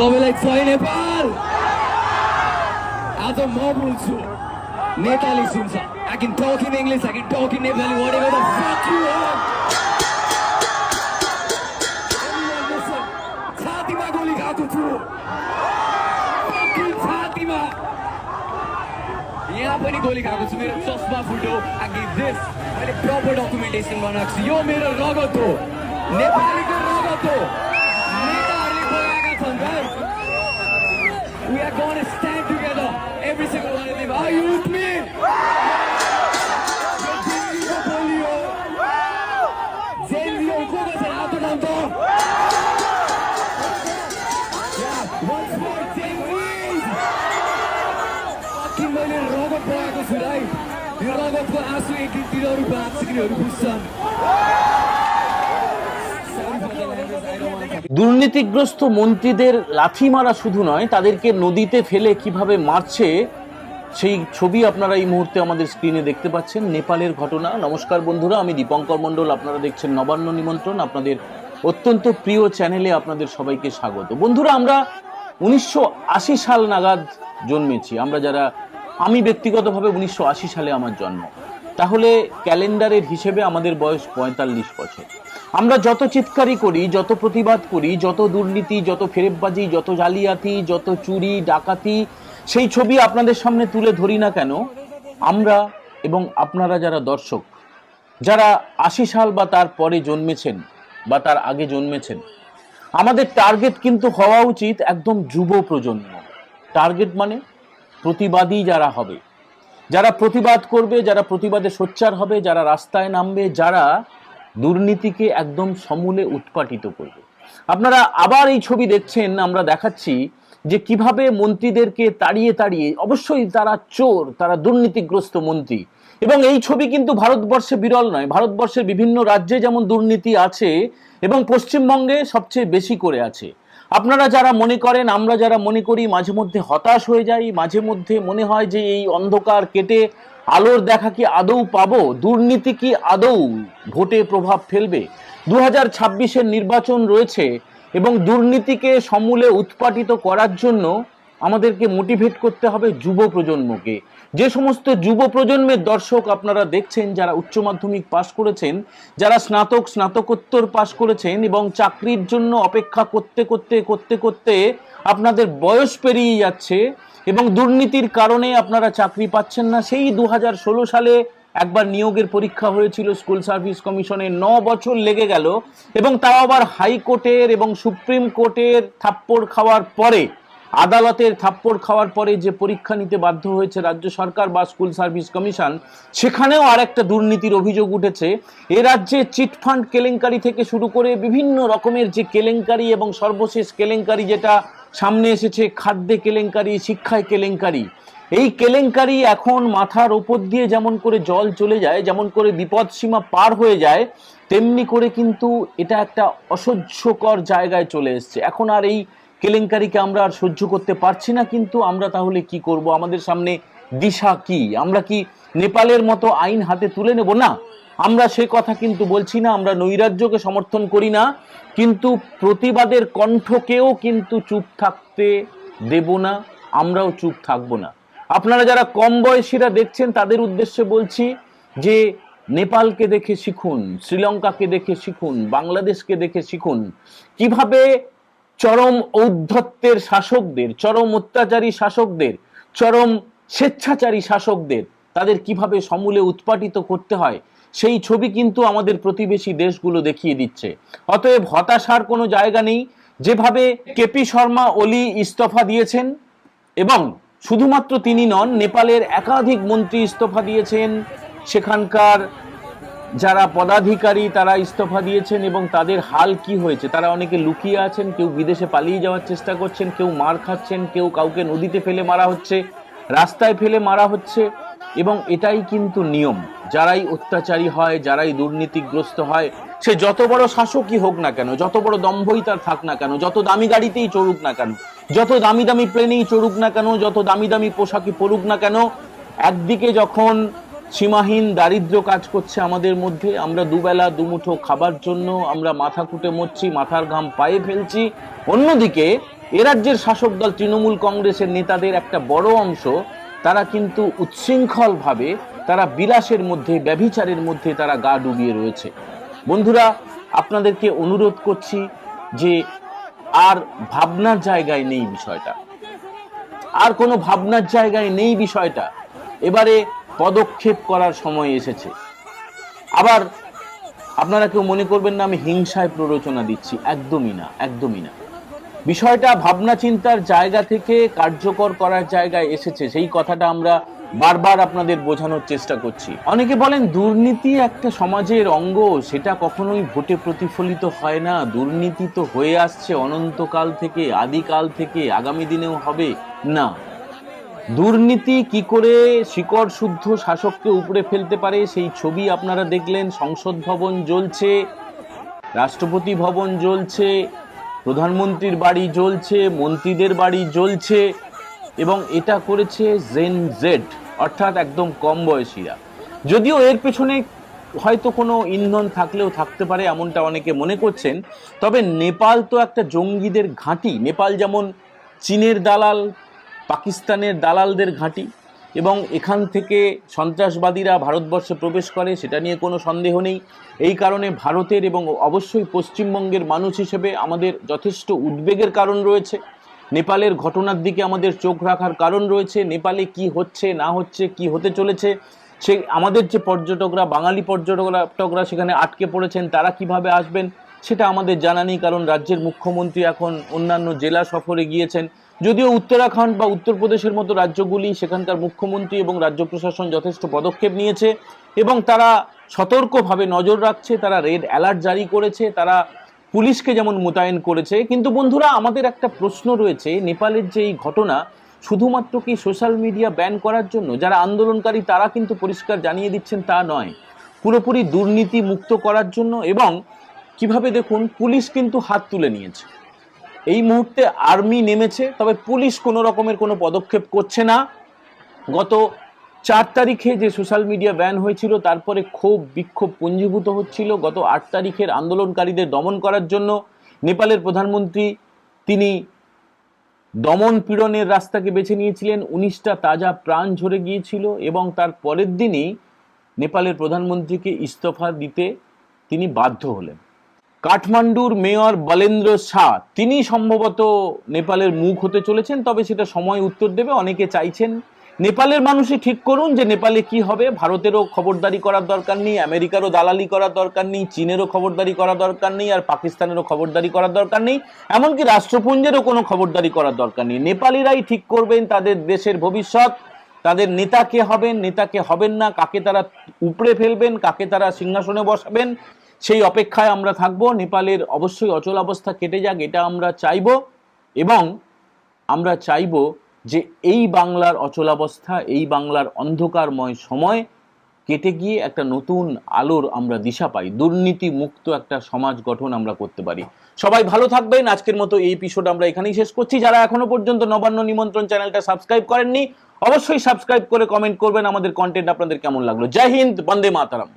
सबैलाई जय नेपाल। आज म बोल्छु। नेपाली सुन्छ। आई क्यान टक इन इङ्ग्लिस आई क्यान टक इन नेपाली वाट छातीमा गोली खाएको छु। छातीमा। यहाँ पनि गोली खाएको छु। मेरो चस्मा फुट्यो। आगे दिस मैले प्रपर डकुमेन्टेसन बनाएको छु। यो मेरो रगत हो। नेपालीको रगत हो। बोलाएका छन् right? We are going to stand together, every single one of them. Are you with me? यो दिल्लीको बोली हो। जेल लियो, को को छ हात उठाउनु त? Yeah, once more, jail Fucking मैले रगत बगाएको छु right? यो रगतको आँसु एक दिन तिनीहरू बाँच्नेहरू बुझ्छन् দুর্নীতিগ্রস্ত মন্ত্রীদের লাথি মারা শুধু নয়, তাদেরকে নদীতে ফেলে কীভাবে মারছে, সেই ছবি আপনারা এই মুহূর্তে আমাদের স্ক্রিনে দেখতে পাচ্ছেন। নেপালের ঘটনা। নমস্কার বন্ধুরা, আমি দীপঙ্কর মণ্ডল। আপনারা দেখছেন নবান্ন নিমন্ত্রণ। আপনাদের অত্যন্ত প্রিয় চ্যানেলে আপনাদের সবাইকে স্বাগত। বন্ধুরা, আমরা উনিশশো আশি সাল নাগাদ জন্মেছি। আমরা যারা, আমি ব্যক্তিগতভাবে উনিশশো আশি সালে আমার জন্ম। তাহলে ক্যালেন্ডারের হিসেবে আমাদের বয়স পঁয়তাল্লিশ বছর। আমরা যত চিৎকারই করি, যত প্রতিবাদ করি, যত দুর্নীতি, যত ফেরেববাজি, যত জালিয়াতি, যত চুরি, ডাকাতি, সেই ছবি আপনাদের সামনে তুলে ধরি না কেন, আমরা এবং আপনারা যারা দর্শক, যারা আশি সাল বা তার পরে জন্মেছেন বা তার আগে জন্মেছেন, আমাদের টার্গেট কিন্তু হওয়া উচিত একদম যুব প্রজন্ম। টার্গেট মানে প্রতিবাদী যারা হবে। যারা প্রতিবাদ করবে, যারা প্রতিবাদে সোচ্চার হবে, যারা রাস্তায় নামবে, যারা দুর্নীতিকে একদম সমূলে উৎপাটিত করবে। আপনারা আবার এই ছবি দেখছেন, আমরা দেখাচ্ছি যে কীভাবে মন্ত্রীদেরকে তাড়িয়ে তাড়িয়ে, অবশ্যই তারা চোর, তারা দুর্নীতিগ্রস্ত মন্ত্রী। এবং এই ছবি কিন্তু ভারতবর্ষে বিরল নয়, ভারতবর্ষের বিভিন্ন রাজ্যে যেমন দুর্নীতি আছে, এবং পশ্চিমবঙ্গে সবচেয়ে বেশি করে আছে। আপনারা যারা মনে করেন, আমরা যারা মনে করি, মাঝে মধ্যে হতাশ হয়ে যাই, মাঝে মধ্যে মনে হয় যে এই অন্ধকার কেটে আলোর দেখা কি আদৌ পাবো? দুর্নীতি কি আদৌ ভোটে প্রভাব ফেলবে? দু হাজার নির্বাচন রয়েছে এবং দুর্নীতিকে সমূলে উৎপাটিত করার জন্য আমাদেরকে মোটিভেট করতে হবে যুব প্রজন্মকে। যে সমস্ত যুব প্রজন্মের দর্শক আপনারা দেখছেন, যারা উচ্চ মাধ্যমিক পাশ করেছেন, যারা স্নাতক, স্নাতকোত্তর পাশ করেছেন এবং চাকরির জন্য অপেক্ষা করতে করতে করতে করতে আপনাদের বয়স পেরিয়ে যাচ্ছে এবং দুর্নীতির কারণে আপনারা চাকরি পাচ্ছেন না, সেই দু হাজার ষোলো সালে একবার নিয়োগের পরীক্ষা হয়েছিল স্কুল সার্ভিস কমিশনে, ন বছর লেগে গেল এবং তাও আবার হাইকোর্টের এবং সুপ্রিম কোর্টের থাপ্পড় খাওয়ার পরে আদালতের থাপ্পড় খাওয়ার পরে যে পরীক্ষা নিতে বাধ্য হয়েছে রাজ্য সরকার বা স্কুল সার্ভিস কমিশন, সেখানেও আর একটা দুর্নীতির অভিযোগ উঠেছে। এ রাজ্যে চিটফান্ড কেলেঙ্কারি থেকে শুরু করে বিভিন্ন রকমের যে কেলেঙ্কারি এবং সর্বশেষ কেলেঙ্কারি যেটা সামনে এসেছে, খাদ্যে কেলেঙ্কারি, শিক্ষায় কেলেঙ্কারি, এই কেলেঙ্কারি এখন মাথার ওপর দিয়ে যেমন করে জল চলে যায়, যেমন করে বিপদ সীমা পার হয়ে যায়, তেমনি করে কিন্তু এটা একটা অসহ্যকর জায়গায় চলে এসছে। এখন আর এই কেলেঙ্কারিকে আমরা আর সহ্য করতে পারছি না, কিন্তু আমরা তাহলে কি করব? আমাদের সামনে দিশা কি? আমরা কি নেপালের মতো আইন হাতে তুলে নেব? না, আমরা সে কথা কিন্তু বলছি না, আমরা নৈরাজ্যকে সমর্থন করি না, কিন্তু প্রতিবাদের কণ্ঠকেও কিন্তু চুপ থাকতে দেব না, আমরাও চুপ থাকব না। আপনারা যারা কম বয়সীরা দেখছেন, তাদের উদ্দেশ্যে বলছি যে নেপালকে দেখে শিখুন, শ্রীলঙ্কাকে দেখে শিখুন, বাংলাদেশকে দেখে শিখুন। কীভাবে চরম ঔদ্ধত্যের শাসকদের, চরম অত্যাচারী শাসকদের, চরম স্বেচ্ছাচারী শাসকদের, তাদের কীভাবে সমূলে উৎপাটিত করতে হয়, সেই ছবি কিন্তু আমাদের প্রতিবেশী দেশগুলো দেখিয়ে দিচ্ছে। অতএব হতাশার কোনো জায়গা নেই। যেভাবে কেপি শর্মা ওলি ইস্তফা দিয়েছেন এবং শুধুমাত্র তিনি নন, নেপালের একাধিক মন্ত্রী ইস্তফা দিয়েছেন। সেখানকার যারা পদাধিকারী তারা ইস্তফা দিয়েছেন এবং তাদের হাল কি হয়েছে? তারা অনেকে লুকিয়ে আছেন, কেউ বিদেশে পালিয়ে যাওয়ার চেষ্টা করছেন, কেউ মার খাচ্ছেন, কেউ কাউকে নদীতে ফেলে মারা হচ্ছে, রাস্তায় ফেলে মারা হচ্ছে এবং এটাই কিন্তু নিয়ম। যারাই অত্যাচারী হয়, যারাই দুর্নীতিগ্রস্ত হয়, সে যত বড় শাসকই হোক না কেন, যত বড় দম্ভই তার থাক না কেন, যত দামি গাড়িতেই চড়ুক না কেন, যত দামি দামি প্লেনেই চড়ুক না কেন, যত দামি দামি পোশাকই পড়ুক না কেন, একদিকে যখন সীমাহীন দারিদ্র কাজ করছে আমাদের মধ্যে। আমরা দুবেলা দুমুঠো খাবার জন্য আমরা মাথা কুটে মরছি, মাথার ঘাম পায়ে ফেলছি। অন্যদিকে, এ রাজ্যের শাসক দল তৃণমূল কংগ্রেসের নেতাদের একটা বড় অংশ, তারা কিন্তু উচ্ছৃঙ্খলভাবে, তারা বিলাসের মধ্যে, ব্যভিচারের মধ্যে তারা গা ডুবিয়ে রয়েছে। বন্ধুরা, আপনাদেরকে অনুরোধ করছি যে আর ভাবনার জায়গায় নেই বিষয়টা। আর কোনো ভাবনার জায়গায় নেই বিষয়টা। এবারে পদক্ষেপ করার সময় এসেছে। আবার আপনারা কেউ মনে করবেন না, আমি হিংসায় প্ররোচনা দিচ্ছি। একদমই না একদমই না। বিষয়টা ভাবনা চিন্তার জায়গা থেকে কার্যকর করার জায়গায় এসেছে। সেই কথাটা আমরা বারবার আপনাদের বোঝানোর চেষ্টা করছি। অনেকে বলেন, দুর্নীতি একটা সমাজের অঙ্গ, সেটা কখনোই ভোটে প্রতিফলিত হয় না। দুর্নীতি তো হয়ে আসছে অনন্তকাল থেকে, আদিকাল থেকে, আগামী দিনেও হবে। না। দুর্নীতি কি করে শিকড় শুদ্ধ শাসককে উপরে ফেলতে পারে, সেই ছবি আপনারা দেখলেন, সংসদ ভবন জ্বলছে, রাষ্ট্রপতি ভবন জ্বলছে, প্রধানমন্ত্রীর বাড়ি জ্বলছে, মন্ত্রীদের বাড়ি জ্বলছে, এবং এটা করেছে জেন জেড অর্থাৎ একদম কম বয়সীরা। যদিও এর পেছনে হয়তো কোনো ইন্ধন থাকলেও থাকতে পারে, এমনটা অনেকে মনে করছেন, তবে নেপাল তো একটা জঙ্গিদের ঘাঁটি। নেপাল যেমন চীনের দালাল পাকিস্তানের দালালদের ঘাঁটি এবং এখান থেকে সন্ত্রাসবাদীরা ভারতবর্ষে প্রবেশ করে, সেটা নিয়ে কোনো সন্দেহ নেই। এই কারণে ভারতের এবং অবশ্যই পশ্চিমবঙ্গের মানুষ হিসেবে আমাদের যথেষ্ট উদ্বেগের কারণ রয়েছে। নেপালের ঘটনার দিকে আমাদের চোখ রাখার কারণ রয়েছে। নেপালে কি হচ্ছে, না হচ্ছে, কি হতে চলেছে, সে আমাদের যে পর্যটকরা, বাঙালি পর্যটকরা সেখানে আটকে পড়েছেন, তারা কীভাবে আসবেন, সেটা আমাদের জানা নেই। কারণ রাজ্যের মুখ্যমন্ত্রী এখন অন্যান্য জেলা সফরে গিয়েছেন। যদিও উত্তরাখণ্ড বা উত্তরপ্রদেশের মতো রাজ্যগুলি সেখানকার মুখ্যমন্ত্রী এবং রাজ্য প্রশাসন যথেষ্ট পদক্ষেপ নিয়েছে এবং তারা সতর্কভাবে নজর রাখছে, তারা রেড অ্যালার্ট জারি করেছে, তারা পুলিশকে যেমন মোতায়েন করেছে। কিন্তু বন্ধুরা, আমাদের একটা প্রশ্ন রয়েছে, নেপালের যে এই ঘটনা, শুধুমাত্র কি সোশ্যাল মিডিয়া ব্যান করার জন্য? যারা আন্দোলনকারী, তারা কিন্তু পরিষ্কার জানিয়ে দিচ্ছেন তা নয়। পুরোপুরি দুর্নীতি মুক্ত করার জন্য এবং কীভাবে দেখুন, পুলিশ কিন্তু হাত তুলে নিয়েছে। এই মুহূর্তে আর্মি নেমেছে, তবে পুলিশ কোনো রকমের কোনো পদক্ষেপ করছে না। গত চার তারিখে যে সোশ্যাল মিডিয়া ব্যান হয়েছিল, তারপরে ক্ষোভ, বিক্ষোভ পুঞ্জীভূত হচ্ছিল। গত আট তারিখের আন্দোলনকারীদের দমন করার জন্য নেপালের প্রধানমন্ত্রী তিনি দমন পীড়নের রাস্তাকে বেছে নিয়েছিলেন। উনিশটা তাজা প্রাণ ঝরে গিয়েছিল এবং তার পরের দিনই নেপালের প্রধানমন্ত্রীকে ইস্তফা দিতে তিনি বাধ্য হলেন। কাঠমান্ডুর মেয়র বলেন্দ্র শাহ, তিনি সম্ভবত নেপালের মুখ হতে চলেছেন, তবে সেটা সময় উত্তর দেবে, অনেকে চাইছেন নেপালের মানুষই ঠিক করুন যে নেপালে কি হবে। ভারতেরও খবরদারি করার দরকার নেই, আমেরিকারও দালালি করার দরকার নেই, চীনেরও খবরদারি করার দরকার নেই, আর পাকিস্তানেরও খবরদারি করার দরকার নেই। এমনকি রাষ্ট্রপুঞ্জেরও কোনো খবরদারি করার দরকার নেই। নেপালিরাই ঠিক করবেন তাদের দেশের ভবিষ্যৎ। তাদের নেতা কে হবেন নেতাকে হবেন না, কাকে তারা উপড়ে ফেলবেন, কাকে তারা সিংহাসনে বসাবেন সেই অপেক্ষায় আমরা থাকব। নেপালের অবশ্যই অচল অবস্থা কেটে যাক, এটা আমরা চাইব এবং আমরা চাইব যে এই বাংলার অচলাবস্থা এই বাংলার অন্ধকারময় সময় কেটে গিয়ে একটা নতুন আলোর আমরা দিশা পাই দুর্নীতি মুক্ত একটা সমাজ গঠন আমরা করতে পারি। সবাই ভালো থাকবেন। আজকের মতো এই এপিসোড আমরা এখানেই শেষ করছি। যারা এখনও পর্যন্ত নবান্ন নিমন্ত্রণ চ্যানেলটা সাবস্ক্রাইব করেননি, অবশ্যই সাবস্ক্রাইব করে কমেন্ট করবেন। আমাদের কন্টেন্ট আপনাদের কেমন লাগল? জয় হিন্দ, বন্দে মাতারাম।